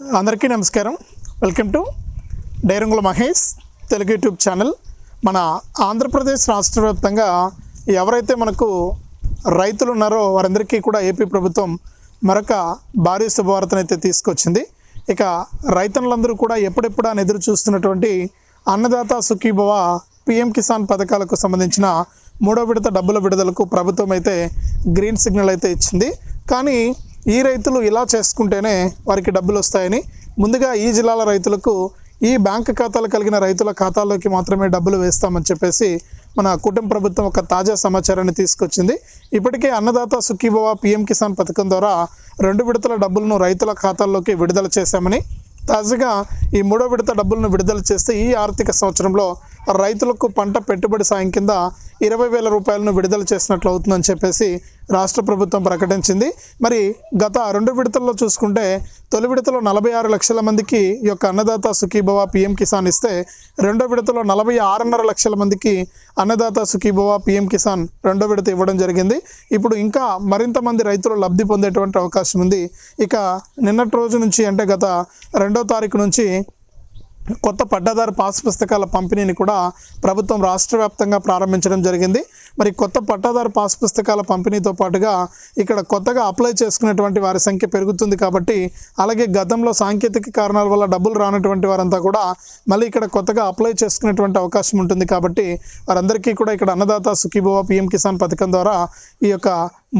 అందరికీ నమస్కారం. Welcome to డైరంగుల మహేష్ తెలుగు యూట్యూబ్ ఛానల్. మన ఆంధ్రప్రదేశ్ రాష్ట్ర వ్యాప్తంగా ఎవరైతే మనకు రైతులు ఉన్నారో వారందరికీ కూడా ఏపీ ప్రభుత్వం మరొక భారీ శుభవార్తను అయితే తీసుకొచ్చింది. ఇక రైతులందరూ కూడా ఎప్పుడెప్పుడు అని ఎదురు చూస్తున్నటువంటి అన్నదాత సుఖీభవ పిఎం కిసాన్ పథకాలకు సంబంధించిన మూడో విడత డబ్బుల విడుదలకు ప్రభుత్వం అయితే గ్రీన్ సిగ్నల్ అయితే ఇచ్చింది. కానీ ఈ రైతులు ఇలా చేసుకుంటేనే వారికి డబ్బులు వస్తాయని ముందుగా ఈ జిల్లాల రైతులకు ఈ బ్యాంక్ ఖాతాలు కలిగిన రైతుల ఖాతాల్లోకి మాత్రమే డబ్బులు వేస్తామని చెప్పేసి మన కుటుంబ ప్రభుత్వం ఒక తాజా సమాచారాన్ని తీసుకొచ్చింది. ఇప్పటికే అన్నదాత సుఖీభవ పిఎం కిసాన్ పథకం ద్వారా రెండు విడతల డబ్బులను రైతుల ఖాతాల్లోకి విడుదల చేశామని తాజాగా ఈ మూడో విడత డబ్బులను విడుదల చేస్తే ఈ ఆర్థిక సంవత్సరంలో రైతులకు పంట పెట్టుబడి సాయం కింద ఇరవై వేల రూపాయలను విడుదల చేసినట్లు అవుతుందని చెప్పేసి రాష్ట్ర ప్రభుత్వం ప్రకటించింది. మరి గత రెండు విడతల్లో చూసుకుంటే తొలి విడతలో నలభై ఆరు లక్షల మందికి ఈ యొక్క అన్నదాత సుఖీభవ పిఎం కిసాన్ ఇస్తే రెండో విడతలో నలభై ఆరున్నర లక్షల మందికి అన్నదాత సుఖీభవ పిఎం కిసాన్ రెండో విడత ఇవ్వడం జరిగింది. ఇప్పుడు ఇంకా మరింత మంది రైతులు లబ్ధి పొందేటువంటి అవకాశం ఉంది. ఇక నిన్నటి రోజు నుంచి అంటే గత రెండో తారీఖు నుంచి కొత్త పట్టాదారు పాస్ పుస్తకాల పంపిణీని కూడా ప్రభుత్వం రాష్ట్ర వ్యాప్తంగా ప్రారంభించడం జరిగింది. మరి కొత్త పట్టాదారు పాస్ పుస్తకాల పంపిణీతో పాటుగా ఇక్కడ కొత్తగా అప్లై చేసుకునేటువంటి వారి సంఖ్య పెరుగుతుంది కాబట్టి అలాగే గతంలో సాంకేతిక కారణాల వల్ల డబ్బులు రానటువంటి వారంతా కూడా మళ్ళీ ఇక్కడ కొత్తగా అప్లై చేసుకునేటువంటి అవకాశం ఉంటుంది కాబట్టి వారందరికీ కూడా ఇక్కడ అన్నదాత సుఖీభవ పిఎం కిసాన్ పథకం ద్వారా ఈ యొక్క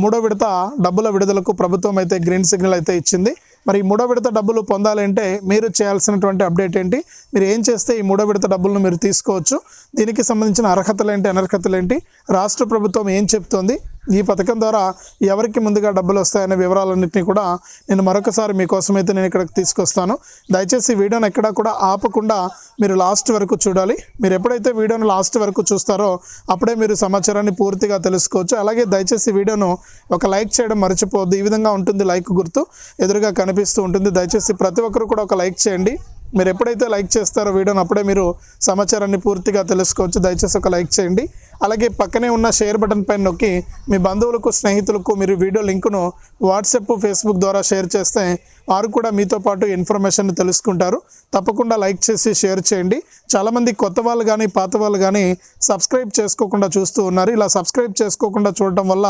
మూడో విడత డబ్బుల విడుదలకు ప్రభుత్వం అయితే గ్రీన్ సిగ్నల్ అయితే ఇచ్చింది. మరి ఈ మూడో విడత డబ్బులు పొందాలంటే మీరు చేయాల్సినటువంటి అప్డేట్ ఏంటి? మీరు ఏం చేస్తే ఈ మూడో విడత డబ్బులను మీరు తీసుకోవచ్చు? దీనికి సంబంధించిన అర్హతలు ఏంటి అనర్హతలు ఏంటి? రాష్ట్ర ప్రభుత్వం ఏం చెప్తోంది? ఈ పథకం ద్వారా ఎవరికి ముందుగా డబ్బులు వస్తాయనే వివరాలన్నింటినీ కూడా నేను మరొకసారి మీకోసమైతే నేను ఇక్కడికి తీసుకొస్తాను. దయచేసి వీడియోని ఎక్కడా కూడా ఆపకుండా మీరు లాస్ట్ వరకు చూడాలి. మీరు ఎప్పుడైతే వీడియోను లాస్ట్ వరకు చూస్తారో అప్పుడే మీరు సమాచారాన్ని పూర్తిగా తెలుసుకోవచ్చు. అలాగే దయచేసి వీడియోను ఒక లైక్ చేయడం మర్చిపోవద్దు. ఈ విధంగా ఉంటుంది లైక్ గుర్తు ఎదురుగా కనిపిస్తూ ఉంటుంది. దయచేసి ప్రతి ఒక్కరు కూడా ఒక లైక్ చేయండి. మీరు ఎప్పుడైతే లైక్ చేస్తారో వీడియోని అప్పుడే మీరు సమాచారాన్ని పూర్తిగా తెలుసుకోవచ్చు. దయచేసి ఒక లైక్ చేయండి. అలాగే పక్కనే ఉన్న షేర్ బటన్ పైన నొక్కి మీ బంధువులకు స్నేహితులకు మీరు వీడియో లింకును వాట్సాప్ ఫేస్బుక్ ద్వారా షేర్ చేస్తే వారు కూడా మీతో పాటు ఇన్ఫర్మేషన్ తెలుసుకుంటారు. తప్పకుండా లైక్ చేసి షేర్ చేయండి. చాలామంది కొత్త వాళ్ళు కానీ పాత వాళ్ళు కానీ సబ్స్క్రైబ్ చేసుకోకుండా చూస్తూ ఉన్నారు. ఇలా సబ్స్క్రైబ్ చేసుకోకుండా చూడటం వల్ల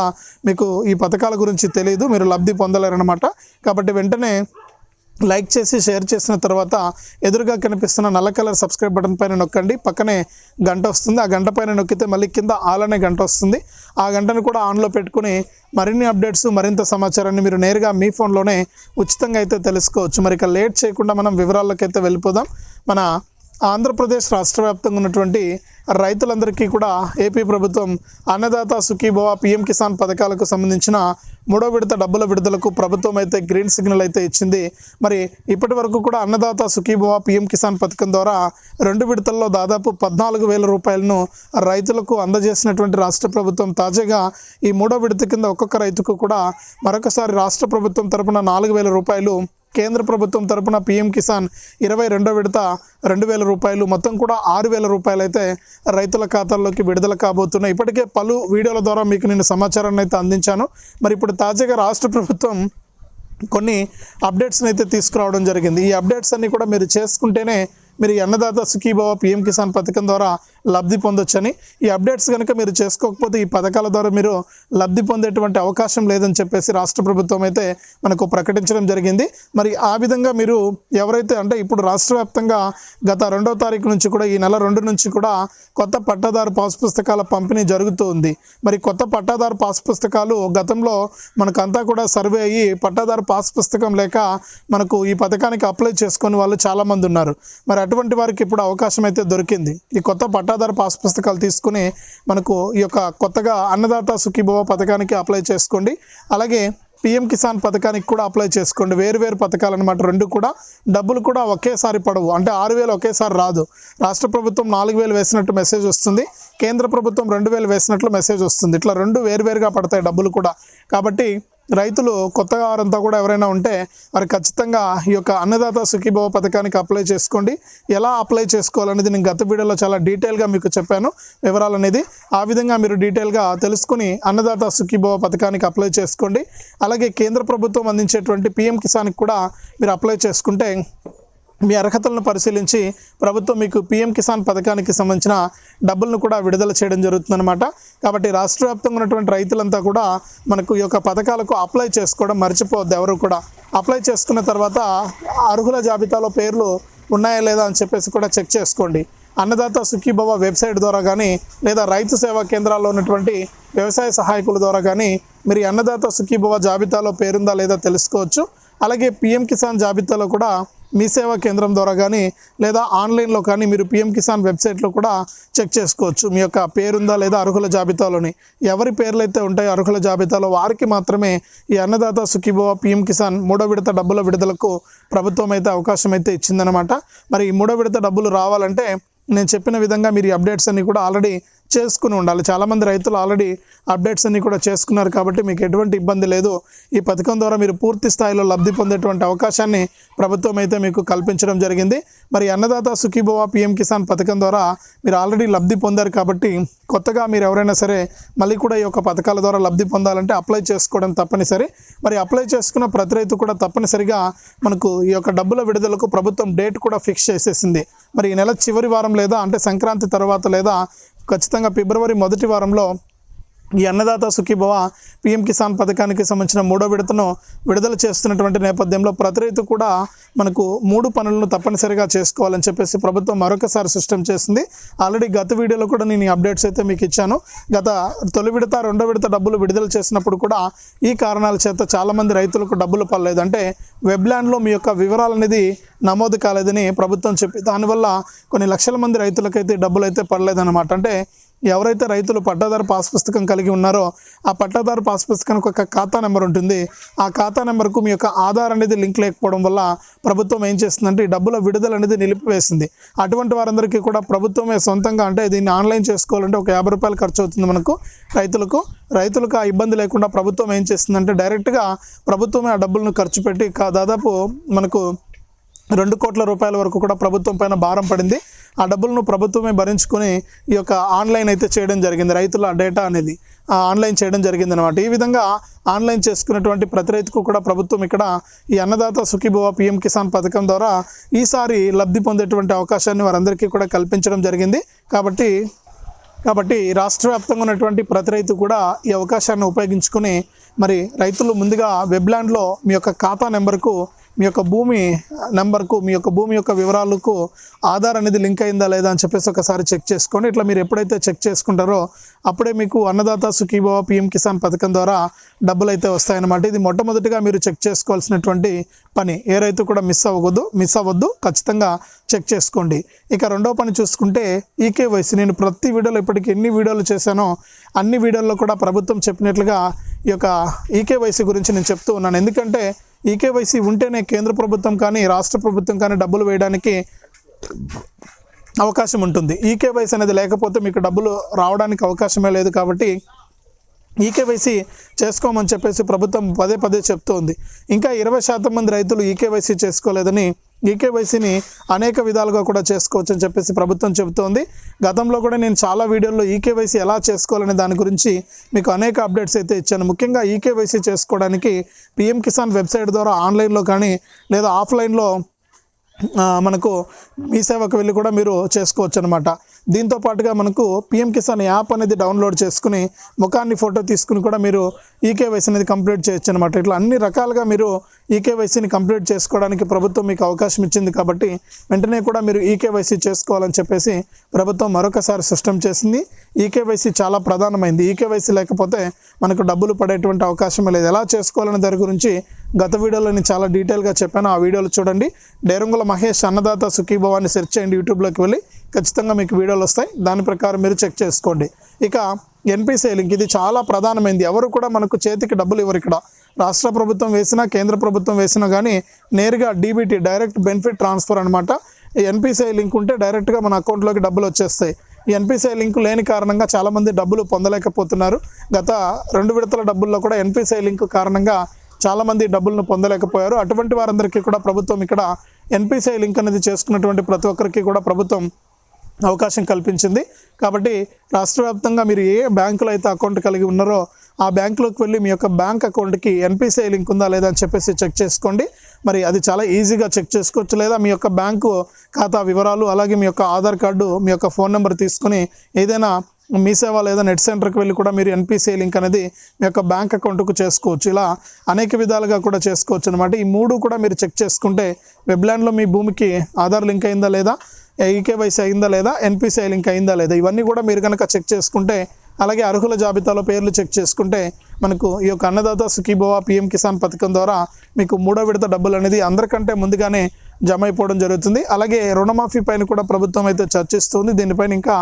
మీకు ఈ పథకాల గురించి తెలియదు మీరు లబ్ధి పొందలేరనమాట కాబట్టి వెంటనే లైక్ చేసి షేర్ చేసిన తర్వాత ఎదురుగా కనిపిస్తున్న నల్ల కలర్ సబ్స్క్రైబ్ బటన్ పైన నొక్కండి. పక్కనే గంట వస్తుంది. ఆ గంట పైన నొక్కితే మళ్ళీ కింద ఆల్ అనే గంట వస్తుంది. ఆ గంటను కూడా ఆన్లో పెట్టుకుని మరిన్ని అప్డేట్స్ మరింత సమాచారాన్ని మీరు నేరుగా మీ ఫోన్లోనే ఉచితంగా అయితే తెలుసుకోవచ్చు. మరి ఇక లేట్ చేయకుండా మనం వివరాల్లోకి అయితే వెళ్ళిపోదాం. మన ఆంధ్రప్రదేశ్ రాష్ట్ర వ్యాప్తంగా ఉన్నటువంటి రైతులందరికీ కూడా ఏపీ ప్రభుత్వం అన్నదాత సుఖీభవ పిఎం కిసాన్ పథకాలకు సంబంధించిన మూడో విడత డబ్బుల విడుదలకు ప్రభుత్వం అయితే గ్రీన్ సిగ్నల్ అయితే ఇచ్చింది. మరి ఇప్పటి వరకు కూడా అన్నదాత సుఖీభవ పిఎం కిసాన్ పథకం ద్వారా రెండు విడతల్లో దాదాపు పద్నాలుగు వేల రూపాయలను రైతులకు అందజేసినటువంటి రాష్ట్ర ప్రభుత్వం తాజాగా ఈ మూడో విడత కింద ఒక్కొక్క రైతుకు కూడా మరొకసారి రాష్ట్ర ప్రభుత్వం తరపున నాలుగు వేల రూపాయలు కేంద్ర ప్రభుత్వం తరపున పీఎం కిసాన్ ఇరవై రెండో విడత రెండు వేల రూపాయలు మొత్తం కూడా ఆరు వేల రూపాయలు అయితే రైతుల ఖాతాల్లోకి విడుదల కాబోతున్నాయి. ఇప్పటికే పలు వీడియోల ద్వారా మీకు నేను సమాచారాన్ని అయితే అందించాను. మరి ఇప్పుడు తాజాగా రాష్ట్ర ప్రభుత్వం కొన్ని అప్డేట్స్ని అయితే తీసుకురావడం జరిగింది. ఈ అప్డేట్స్ అన్నీ కూడా మీరు చేసుకుంటేనే మీరు అన్నదాత సుఖీభావ పిఎం కిసాన్ పథకం ద్వారా లబ్ధి పొందొచ్చని. ఈ అప్డేట్స్ కనుక మీరు చేసుకోకపోతే ఈ పథకాల ద్వారా మీరు లబ్ధి పొందేటువంటి అవకాశం లేదని చెప్పేసి రాష్ట్ర ప్రభుత్వం అయితే మనకు ప్రకటించడం జరిగింది. మరి ఆ విధంగా మీరు ఎవరైతే అంటే ఇప్పుడు రాష్ట్ర వ్యాప్తంగా గత రెండో తారీఖు నుంచి కూడా ఈ నెల రెండు నుంచి కూడా కొత్త పట్టాదారు పాస్ పుస్తకాల పంపిణీ జరుగుతూ ఉంది. మరి కొత్త పట్టాదారు పాస్ పుస్తకాలు గతంలో మనకంతా కూడా సర్వే అయ్యి పట్టాదారు పాస్ పుస్తకం లేక మనకు ఈ పథకానికి అప్లై చేసుకుని వాళ్ళు చాలామంది ఉన్నారు. మరి అటువంటి వారికి ఇప్పుడు అవకాశం అయితే దొరికింది. ఈ కొత్త పట్టాదారు పాస్ పుస్తకాలు తీసుకుని మనకు ఈ యొక్క కొత్తగా అన్నదాత సుఖీభవ పథకానికి అప్లై చేసుకోండి. అలాగే పిఎం కిసాన్ పథకానికి కూడా అప్లై చేసుకోండి. వేరు వేరు పథకాలు అనమాట రెండు కూడా. డబ్బులు కూడా ఒకేసారి పడవు. అంటే ఆరు వేలు ఒకేసారి రాదు. రాష్ట్ర ప్రభుత్వం నాలుగు వేలు వేసినట్టు మెసేజ్ వస్తుంది. కేంద్ర ప్రభుత్వం రెండు వేలు వేసినట్లు మెసేజ్ వస్తుంది. ఇట్లా రెండు వేరువేరుగా పడతాయి డబ్బులు కూడా. కాబట్టి రైతులు కొత్తగా వారంతా కూడా ఎవరైనా ఉంటే వారు ఖచ్చితంగా ఈ యొక్క అన్నదాత సుఖీభవ పథకానికి అప్లై చేసుకోండి. ఎలా అప్లై చేసుకోవాలనేది నేను గత వీడియోలో చాలా డీటెయిల్గా మీకు చెప్పాను. వివరాలు అనేది ఆ విధంగా మీరు డీటెయిల్గా తెలుసుకుని అన్నదాత సుఖీభవ పథకానికి అప్లై చేసుకోండి. అలాగే కేంద్ర ప్రభుత్వం అందించేటువంటి పిఎం కిసాన్కి కూడా మీరు అప్లై చేసుకుంటే మీ అర్హతలను పరిశీలించి ప్రభుత్వం మీకు పిఎం కిసాన్ పథకానికి సంబంధించిన డబ్బులను కూడా విడుదల చేయడం జరుగుతుందన్నమాట. కాబట్టి రాష్ట్ర వ్యాప్తంగా ఉన్నటువంటి రైతులంతా కూడా మనకు ఈ యొక్క పథకాలకు అప్లై చేసుకోవడం మర్చిపోవద్దు ఎవరు కూడా. అప్లై చేసుకున్న తర్వాత అర్హుల జాబితాలో పేర్లు ఉన్నాయా లేదా అని చెప్పేసి కూడా చెక్ చేసుకోండి. అన్నదాత సుఖీభవ వెబ్సైట్ ద్వారా కానీ లేదా రైతు సేవా కేంద్రాల్లో ఉన్నటువంటి వ్యవసాయ సహాయకుల ద్వారా కానీ మీరు అన్నదాత సుఖీభవ జాబితాలో పేరుందా లేదా తెలుసుకోవచ్చు. అలాగే పిఎం కిసాన్ జాబితాలో కూడా మీ సేవా కేంద్రం ద్వారా కానీ లేదా ఆన్లైన్లో కానీ మీరు పిఎం కిసాన్ వెబ్సైట్లో కూడా చెక్ చేసుకోవచ్చు. మీ యొక్క పేరుందా లేదా అర్హుల జాబితాలోని. ఎవరి పేర్లు అయితే ఉంటాయో అర్హుల జాబితాలో వారికి మాత్రమే ఈ అన్నదాత సుఖీభవ పిఎం కిసాన్ మూడో విడత డబ్బుల విడుదలకు ప్రభుత్వం అయితే అవకాశం అయితే ఇచ్చిందనమాట మరి ఈ మూడో విడత డబ్బులు రావాలంటే నేను చెప్పిన విధంగా మీరు ఈ అప్డేట్స్ అన్నీ కూడా ఆల్రెడీ చేసుకుని ఉండాలి. చాలామంది రైతులు ఆల్రెడీ అప్డేట్స్ అన్నీ కూడా చేసుకున్నారు కాబట్టి మీకు ఎటువంటి ఇబ్బంది లేదు. ఈ పథకం ద్వారా మీరు పూర్తి స్థాయిలో లబ్ధి పొందేటువంటి అవకాశాన్ని ప్రభుత్వం అయితే మీకు కల్పించడం జరిగింది. మరి అన్నదాత సుఖీభవ పిఎం కిసాన్ పథకం ద్వారా మీరు ఆల్రెడీ లబ్ధి పొందారు కాబట్టి కొత్తగా మీరు ఎవరైనా సరే మళ్ళీ కూడా ఈ యొక్క పథకాల ద్వారా లబ్ధి పొందాలంటే అప్లై చేసుకోవడం తప్పనిసరి. మరి అప్లై చేసుకున్న ప్రతి రైతు కూడా తప్పనిసరిగా మనకు ఈ యొక్క డబ్బుల విడుదలకు ప్రభుత్వం డేట్ కూడా ఫిక్స్ చేసేసింది. మరి ఈ నెల చివరి వారం లేదా అంటే సంక్రాంతి తర్వాత లేదా ఖచ్చితంగా ఫిబ్రవరి మొదటి వారంలో ఈ అన్నదాత సుఖీభవ పిఎం కిసాన్ పథకానికి సంబంధించిన మూడో విడతను విడుదల చేస్తున్నటువంటి నేపథ్యంలో ప్రతి రైతు కూడా మనకు మూడు పనులను తప్పనిసరిగా చేసుకోవాలని చెప్పేసి ప్రభుత్వం మరొకసారి సిస్టమ్ చేసింది. ఆల్రెడీ గత వీడియోలో కూడా నేను అప్డేట్స్ అయితే మీకు ఇచ్చాను. గత తొలి విడత రెండో విడత డబ్బులు విడుదల చేసినప్పుడు కూడా ఈ కారణాల చేత చాలామంది రైతులకు డబ్బులు పడలేదు. అంటే వెబ్లాండ్లో మీ యొక్క వివరాలు అనేది నమోదు కాలేదని ప్రభుత్వం చెప్పి దానివల్ల కొన్ని లక్షల మంది రైతులకైతే డబ్బులు అయితే పడలేదన్నమాట. అంటే ఎవరైతే రైతులు పట్టాదారు పాస్ పుస్తకం కలిగి ఉన్నారో ఆ పట్టాదారు పాస్ పుస్తకానికి ఒక ఖాతా నెంబర్ ఉంటుంది. ఆ ఖాతా నెంబర్కు మీ యొక్క ఆధార్ అనేది లింక్ లేకపోవడం వల్ల ప్రభుత్వం ఏం చేస్తుందంటే ఈ డబ్బుల విడుదల అనేది నిలిపివేసింది. అటువంటి వారందరికీ కూడా ప్రభుత్వమే సొంతంగా అంటే దీన్ని ఆన్లైన్ చేసుకోవాలంటే ఒక యాభై రూపాయలు ఖర్చు అవుతుంది మనకు రైతులకు. రైతులకు ఆ ఇబ్బంది లేకుండా ప్రభుత్వం ఏం చేస్తుందంటే డైరెక్ట్గా ప్రభుత్వమే ఆ డబ్బులను ఖర్చు పెట్టి దాదాపు మనకు రెండు కోట్ల రూపాయల వరకు కూడా ప్రభుత్వం పైన భారం పడింది. ఆ డబ్బులను ప్రభుత్వమే భరించుకొని ఈ యొక్క ఆన్లైన్ అయితే చేయడం జరిగింది రైతుల డేటా అనేది ఆన్లైన్ చేయడం జరిగింది అనమాట ఈ విధంగా ఆన్లైన్ చేసుకున్నటువంటి ప్రతి రైతుకు కూడా ప్రభుత్వం ఇక్కడ ఈ అన్నదాత సుఖీభవ పిఎం కిసాన్ పథకం ద్వారా ఈసారి లబ్ధి పొందేటువంటి అవకాశాన్ని వారందరికీ కూడా కల్పించడం జరిగింది. కాబట్టి కాబట్టి రాష్ట్ర వ్యాప్తంగా ఉన్నటువంటి ప్రతి రైతు కూడా ఈ అవకాశాన్ని ఉపయోగించుకొని మరి రైతులు ముందుగా వెబ్లాండ్లో మీ యొక్క ఖాతా నెంబర్కు మీ యొక్క భూమి నెంబర్కు మీ యొక్క భూమి యొక్క వివరాలకు ఆధార్ అనేది లింక్ అయిందా లేదా అని చెప్పేసి ఒకసారి చెక్ చేసుకోండి. ఇట్లా మీరు ఎప్పుడైతే చెక్ చేసుకుంటారో అప్పుడే మీకు అన్నదాత సుఖీభవ పిఎం కిసాన్ పథకం ద్వారా డబ్బులు అయితే వస్తాయన్నమాట. ఇది మొట్టమొదటిగా మీరు చెక్ చేసుకోవాల్సినటువంటి పని. ఏ రైతు కూడా మిస్ అవ్వకూడదు మిస్ అవ్వద్దు. ఖచ్చితంగా చెక్ చేసుకోండి. ఇక రెండో పని చూసుకుంటే ఈకేవైసీ. నేను ప్రతి వీడియోలో ఇప్పటికి ఎన్ని వీడియోలు చేశానో అన్ని వీడియోల్లో కూడా ప్రభుత్వం చెప్పినట్లుగా ఈ యొక్క ఈకేవైసీ గురించి నేను చెప్తూ ఉన్నాను. ఎందుకంటే ఈకేవైసీ ఉంటేనే కేంద్ర ప్రభుత్వం కానీ రాష్ట్ర ప్రభుత్వం కానీ డబ్బులు వేయడానికి అవకాశం ఉంటుంది. ఈకేవైసీ అనేది లేకపోతే మీకు డబ్బులు రావడానికి అవకాశమే లేదు కాబట్టి ఈకేవైసీ చేసుకోమని చెప్పేసి ప్రభుత్వం పదే పదే చెప్తోంది. ఇంకా ఇరవై శాతం మంది రైతులు ఈకేవైసీ చేసుకోలేదని ఈకేవైసీని అనేక విధాలుగా కూడా చేసుకోవచ్చు అని చెప్పేసి ప్రభుత్వం చెబుతోంది. గతంలో కూడా నేను చాలా వీడియోల్లో ఈకేవైసీ ఎలా చేసుకోవాలనే దాని గురించి మీకు అనేక అప్డేట్స్ అయితే ఇచ్చాను. ముఖ్యంగా ఈకేవైసీ చేసుకోవడానికి పిఎం కిసాన్ వెబ్సైట్ ద్వారా ఆన్లైన్లో కానీ లేదా ఆఫ్లైన్లో మనకు మీ సేవకు వెళ్ళి కూడా మీరు చేసుకోవచ్చు అనమాట దీంతో పాటుగా మనకు పిఎం కిసాన్ యాప్ అనేది డౌన్లోడ్ చేసుకుని ముఖాన్ని ఫోటో తీసుకుని కూడా మీరు ఈకేవైసీ అనేది కంప్లీట్ చేయొచ్చు అనమాట ఇట్లా అన్ని రకాలుగా మీరు ఈకేవైసీని కంప్లీట్ చేసుకోవడానికి ప్రభుత్వం మీకు అవకాశం ఇచ్చింది కాబట్టి వెంటనే కూడా మీరు ఈకేవైసీ చేసుకోవాలని చెప్పేసి ప్రభుత్వం మరొకసారి సిస్టమ్ చేసింది. ఈకేవైసీ చాలా ప్రధానమైంది. ఈకేవైసీ లేకపోతే మనకు డబ్బులు పడేటువంటి అవకాశం లేదు. ఎలా చేసుకోవాలనే దాని గురించి గత వీడియోలో నేను చాలా డీటెయిల్గా చెప్పాను. ఆ వీడియోలు చూడండి. డేరంగుల మహేష్ అన్నదాత సుఖీభవాన్ని సెర్చ్ చేయండి యూట్యూబ్లోకి వెళ్ళి. ఖచ్చితంగా మీకు వీడియోలు వస్తాయి. దాని ప్రకారం మీరు చెక్ చేసుకోండి. ఇక ఎన్పిసిఐ లింక్. ఇది చాలా ప్రధానమైంది. ఎవరు కూడా మనకు చేతికి డబ్బులు ఇవ్వరు ఇక్కడ. రాష్ట్ర ప్రభుత్వం వేసినా కేంద్ర ప్రభుత్వం వేసినా కానీ నేరుగా డీబీటీ డైరెక్ట్ బెనిఫిట్ ట్రాన్స్ఫర్ అనమాట ఈ ఎన్పిసిఐ లింక్ ఉంటే డైరెక్ట్గా మన అకౌంట్లోకి డబ్బులు వచ్చేస్తాయి. ఈ ఎన్పిసిఐ లింక్ లేని కారణంగా చాలామంది డబ్బులు పొందలేకపోతున్నారు. గత రెండు విడతల డబ్బుల్లో కూడా ఎన్పిసిఐ లింక్ కారణంగా చాలామంది డబ్బులను పొందలేకపోయారు. అటువంటి వారందరికీ కూడా ప్రభుత్వం ఇక్కడ ఎన్పిసిఐ లింక్ అనేది చేసుకున్నటువంటి ప్రతి ఒక్కరికి కూడా ప్రభుత్వం అవకాశం కల్పించింది. కాబట్టి రాష్ట్ర వ్యాప్తంగా మీరు ఏ బ్యాంకులో అయితే అకౌంట్ కలిగి ఉన్నారో ఆ బ్యాంకులోకి వెళ్ళి మీ యొక్క బ్యాంక్ అకౌంట్కి ఎన్పిసిఐ లింక్ ఉందా లేదా అని చెప్పేసి చెక్ చేసుకోండి. మరి అది చాలా ఈజీగా చెక్ చేసుకోవచ్చు. లేదా మీ యొక్క బ్యాంకు ఖాతా వివరాలు అలాగే మీ యొక్క ఆధార్ కార్డు మీ యొక్క ఫోన్ నెంబర్ తీసుకొని ఏదైనా మీ సేవ లేదా నెట్ సెంటర్కి వెళ్ళి కూడా మీరు ఎన్పిసిఐ లింక్ అనేది మీ యొక్క బ్యాంక్ అకౌంట్కు చేసుకోవచ్చు. ఇలా అనేక విధాలుగా కూడా చేసుకోవచ్చు అనమాట ఈ మూడు కూడా మీరు చెక్ చేసుకుంటే వెబ్లాండ్లో మీ భూమికి ఆధార్ లింక్ అయిందా లేదా ఈకేవైసీ అయిందా లేదా ఎన్పిసిఐ లింక్ అయిందా లేదా ఇవన్నీ కూడా మీరు కనుక చెక్ చేసుకుంటే అలాగే అర్హుల జాబితాలో పేర్లు చెక్ చేసుకుంటే మనకు ఈ యొక్క అన్నదాత సుఖీభవ పిఎం కిసాన్ పథకం ద్వారా మీకు మూడో విడత డబ్బులు అనేది అందరికంటే ముందుగానే జమ అయిపోవడం జరుగుతుంది. అలాగే రుణమాఫీ పైన కూడా ప్రభుత్వం అయితే చర్చిస్తుంది. దీనిపైన ఇంకా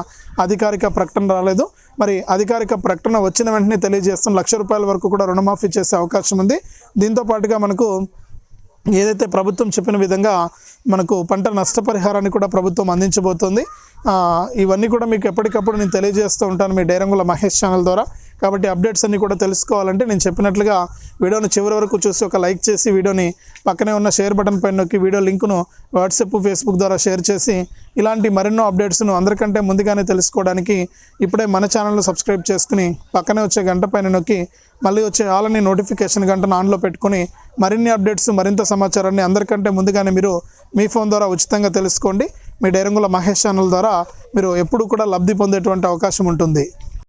అధికారిక ప్రకటన రాలేదు. మరి అధికారిక ప్రకటన వచ్చిన వెంటనే తెలియజేస్తాం. లక్ష రూపాయల వరకు కూడా రుణమాఫీ చేసే అవకాశం ఉంది. దీంతో పాటుగా మనకు ఏదైతే ప్రభుత్వం చెప్పిన విధంగా మనకు పంట నష్టపరిహారాన్ని కూడా ప్రభుత్వం అందించబోతోంది. ఇవన్నీ కూడా మీకు ఎప్పటికప్పుడు నేను తెలియజేస్తూ ఉంటాను మీ డైరంగుల మహేష్ ఛానల్ ద్వారా. కాబట్టి అప్డేట్స్ అన్ని కూడా తెలుసుకోవాలంటే నేను చెప్పినట్లుగా వీడియోని చివరి వరకు చూసి ఒక లైక్ చేసి వీడియోని పక్కనే ఉన్న షేర్ బటన్ పైన నొక్కి వీడియో లింకును వాట్సాప్ ఫేస్బుక్ ద్వారా షేర్ చేసి ఇలాంటి మరెన్నో అప్డేట్స్ను అందరికంటే ముందుగానే తెలుసుకోవడానికి ఇప్పుడే మన ఛానల్ను సబ్స్క్రైబ్ చేసుకుని పక్కనే వచ్చే గంట పైన నొక్కి మళ్ళీ వచ్చే ఆలని నోటిఫికేషన్ గంటను ఆన్లో పెట్టుకొని మరిన్ని అప్డేట్స్ మరింత సమాచారాన్ని అందరికంటే ముందుగానే మీరు మీ ఫోన్ ద్వారా ఉచితంగా తెలుసుకోండి. మీ డైరంగుల మహేష్ ఛానల్ ద్వారా మీరు ఎప్పుడు కూడా లబ్ధి పొందేటువంటి అవకాశం ఉంటుంది.